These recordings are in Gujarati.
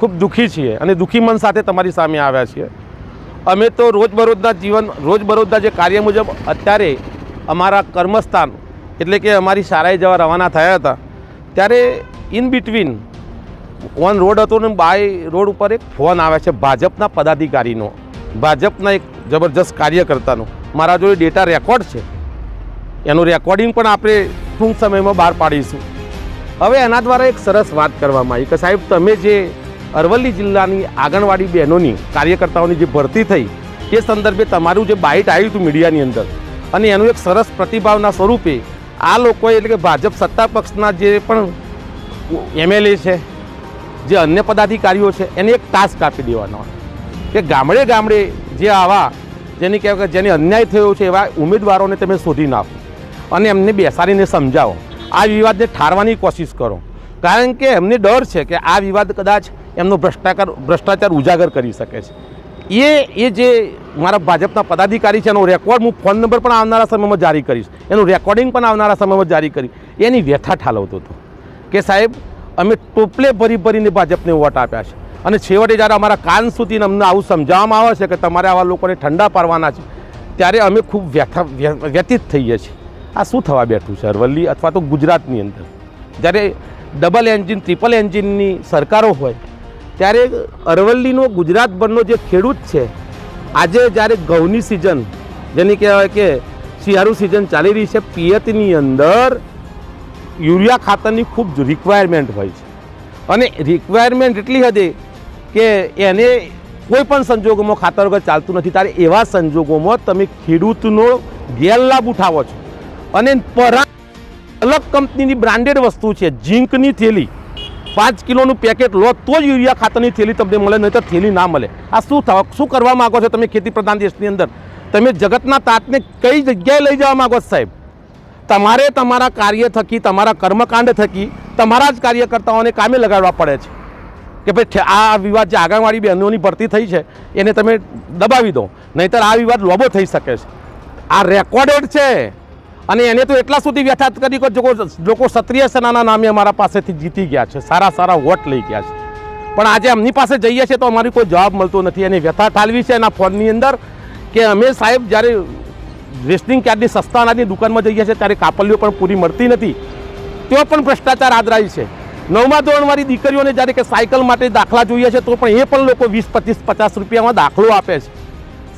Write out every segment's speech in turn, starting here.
ખૂબ દુઃખી છીએ અને દુઃખી મન સાથે તમારી સામે આવ્યા છીએ. અમે તો રોજબરોજના જીવન, રોજબરોજના જે કાર્ય મુજબ અત્યારે અમારા કર્મસ્થાન એટલે કે અમારી શાળાએ જવા રવાના થયા હતા, ત્યારે ઇન બિટવીન ઓન રોડ હતો ને બાય રોડ ઉપર એક ફોન આવે છે ભાજપના પદાધિકારીનો, ભાજપના એક જબરજસ્ત કાર્યકર્તાનો. મારા જોડે ડેટા રેકોર્ડ છે. એનું રેકોર્ડિંગ પણ આપણે ટૂંક સમયમાં બહાર પાડીશું. હવે એના દ્વારા એક સરસ વાત કરવામાં આવી કે સાહેબ, તમે જે અરવલ્લી જિલ્લાની આંગણવાડી બહેનોની કાર્યકર્તાઓની જે ભરતી થઈ, તે સંદર્ભે તમારું જે બાઇટ આવ્યું હતું મીડિયાની અંદર, અને એનું એક સરસ પ્રતિભાવના સ્વરૂપે આ લોકોએ એટલે કે ભાજપ સત્તા પક્ષના જે પણ એમએલએ છે, જે અન્ય પદાધિકારીઓ છે, એને એક ટાસ્ક આપી દેવાનો કે ગામડે ગામડે જે આવા, જેની કહેવાય કે જેને અન્યાય થયો છે એવા ઉમેદવારોને તમે શોધી નાખો અને એમને બેસાડીને સમજાવો. આ વિવાદને ઠારવાની કોશિશ કરો. કારણ કે એમને ડર છે કે આ વિવાદ કદાચ એમનો ભ્રષ્ટાચાર ભ્રષ્ટાચાર ઉજાગર કરી શકે છે. એ એ જે મારા ભાજપના પદાધિકારી છે એનો રેકોર્ડ હું ફોન નંબર પણ આવનારા સમયમાં જારી કરીશ. એનું રેકોર્ડિંગ પણ આવનારા સમયમાં જારી કરી. એની વ્યથા ઠાલવતો હતો. કે સાહેબ, અમે ટોપલે ભરી ભરીને ભાજપને વોટ આપ્યા છે. અને છેવટે જ્યારે અમારા કાન સુધી અમને આવું સમજાવવામાં આવે છે કે તમારે આવા લોકોને ઠંડા પાડવાના છે, ત્યારે અમે ખૂબ વ્યથા વ્યતીત થઈએ છીએ. આ શું થવા બેઠું છે? અરવલ્લી અથવા તો ગુજરાતની અંદર. જ્યારે ડબલ એન્જિન ટ્રિપલ એન્જિનની સરકારો હોય ત્યારે અરવલ્લીનો ગુજરાતભરનો જે ખેડૂત છે, આજે જ્યારે ઘઉંની સિઝન જેની કહેવાય કે શિયાળુ સિઝન ચાલી રહી છે, પિયતની અંદર યુરિયા ખાતરની ખૂબ રિક્વાયરમેન્ટ હોય છે. અને રિક્વાયરમેન્ટ એટલી હદે કે એને કોઈ પણ સંજોગોમાં ખાતર વગર ચાલતું નથી, ત્યારે એવા સંજોગોમાં તમે ખેડૂતનો ગેરલાભ ઉઠાવો છો. અને પરા અલગ કંપનીની બ્રાન્ડેડ વસ્તુ છે, ઝીંકની થેલી. પાંચ કિલોનું પેકેટ લો, તો જ યુરિયા ખાતરની થેલી તમને મળે, નહીં તો થેલી ના મળે. આ શું થવા? શું કરવા માગો છો તમે ખેતી પ્રધાન દેશની અંદર? તમે જગતના તાતને કઈ જગ્યાએ લઈ જવા માગો છો, સાહેબ? તમારે તમારા કાર્ય થકી, તમારા કર્મકાંડ થકી, તમારા જ કાર્યકર્તાઓને કામે લગાડવા પડે છે. કે ભાઈ આ વિવાદ જે આંગણવાડી બહેનોની ભરતી થઈ છે, એને તમે દબાવી દો. નહીંતર આ વિવાદ લોબો થઈ શકે છે. આ રેકોર્ડેડ છે. અને એને તો એટલા સુધી વ્યથાત કરી કે લોકો ક્ષત્રિય સેનાના નામે અમારા પાસેથી જીતી ગયા છે, સારા સારા વોટ લઈ ગયા છે. પણ આજે એમની પાસે જઈએ છીએ તો અમારી કોઈ જવાબ મળતો નથી. એની વ્યથા ઠાલવી છે એના ફોનની અંદર કે અમે સાહેબ જ્યારે રેશનિંગ કાર્ડની સસ્તા અનાજની દુકાનમાં જઈએ છીએ ત્યારે કાપલીઓ પણ પૂરી મળતી નથી. તેઓ પણ ભ્રષ્ટાચાર આદરાય છે. નવમા ધોરણવાળી દીકરીઓને જ્યારે કે સાયકલ માટે દાખલા જોઈએ છે તો પણ એ પણ લોકો વીસ, પચીસ, પચાસ રૂપિયામાં દાખલો આપે છે.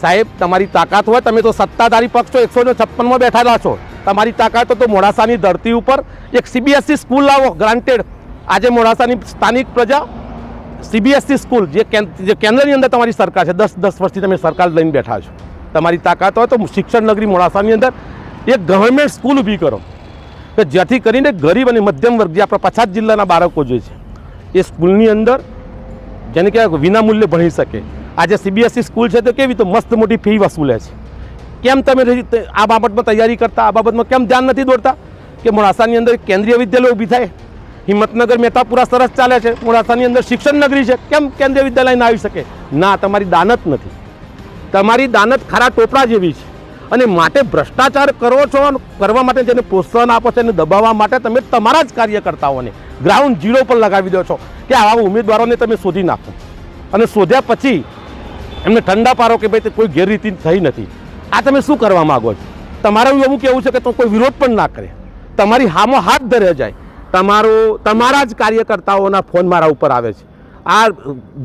સાહેબ, તમારી તાકાત હોય, તમે તો સત્તાધારી પક્ષ છો, એકસો છપ્પનમાં બેઠેલા છો. તમારી તાકાત તો મોડાસાની ધરતી ઉપર. એક સીબીએસસી સ્કૂલ લાવો ગ્રાન્ટેડ આજે મોડાસાની સ્થાનિક પ્રજા સીબીએસસી સ્કૂલ જે કેન- જે કેન્દ્રની અંદર તમારી સરકાર છે. દસ દસ વર્ષથી તમે સરકાર લઈને બેઠા છો. તમારી તાકાત હોય તો શિક્ષણ નગરી મોડાસાની અંદર એક ગવર્મેન્ટ સ્કૂલ ઊભી કરો. કે જેથી કરીને ગરીબ અને મધ્યમ વર્ગ, જે આપણા પછાત જિલ્લાના બાળકો જે છે, એ સ્કૂલની અંદર જેને કહેવાય વિના મૂલ્યે ભણી શકે. આજે સીબીએસસી સ્કૂલ છે તો કેવી તો મસ્ત મોટી ફી વસૂલે છે. કેમ તમે આ બાબતમાં તૈયારી કરતા, આ બાબતમાં કેમ ધ્યાન નથી દોડતા કે મોડાસાની અંદર કેન્દ્રીય વિદ્યાલય ઊભી થાય, હિંમતનગર, મહેતાપુરા સરસ ચાલે છે, મોડાસાની અંદર શિક્ષણ નગરી છે, કેમ કેન્દ્રીય વિદ્યાલય ના આવી શકે? ના, તમારી દાનત નથી. તમારી દાનત ખારા ટોપરા જેવી છે. અને માટે ભ્રષ્ટાચાર કરો છો કરવા માટે જેને પ્રોત્સાહન આપો છો, એને દબાવવા માટે તમે તમારા જ કાર્યકર્તાઓને ગ્રાઉન્ડ ઝીરો પર લગાવી દો છો કે આવા ઉમેદવારોને તમે શોધી નાખો. અને શોધ્યા પછી એમને ઠંડા પારો કે ભાઈ તે કોઈ ગેરરીતિ થઈ નથી. આ તમે શું કરવા માગો છો? તમારું એવું કેવું છે કે તો કોઈ વિરોધ પણ ના કરે. તમારી હામો હાથ ધરે જાય. તમારો, તમારા જ કાર્યકર્તાઓના ફોન મારા ઉપર આવે છે. આ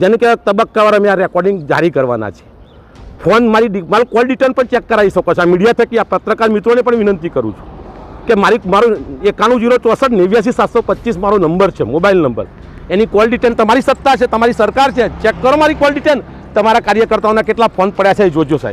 જેને કહેવાય તબક્કાવાર અમે આ રેકોર્ડિંગ જારી કરવાના છે. ફોન મારી મારું કોલ ડિટેલ પણ ચેક કરાવી શકો છો. આ મીડિયા થકી આ પત્રકાર મિત્રોને પણ વિનંતી કરું છું કે મારી, મારું એકાણું જીરો ચોસઠ નેવ્યાસી સાતસો પચીસ મારો નંબર છે, મોબાઈલ નંબર. એની કોલ ડિટેલ તમારી સત્તા છે, તમારી સરકાર છે. ચેક કરો મારી કોલ ડિટેલ તમારા કાર્યકર્તાઓના કેટલા ફોન પડ્યા છે એ જોજો સાહેબ.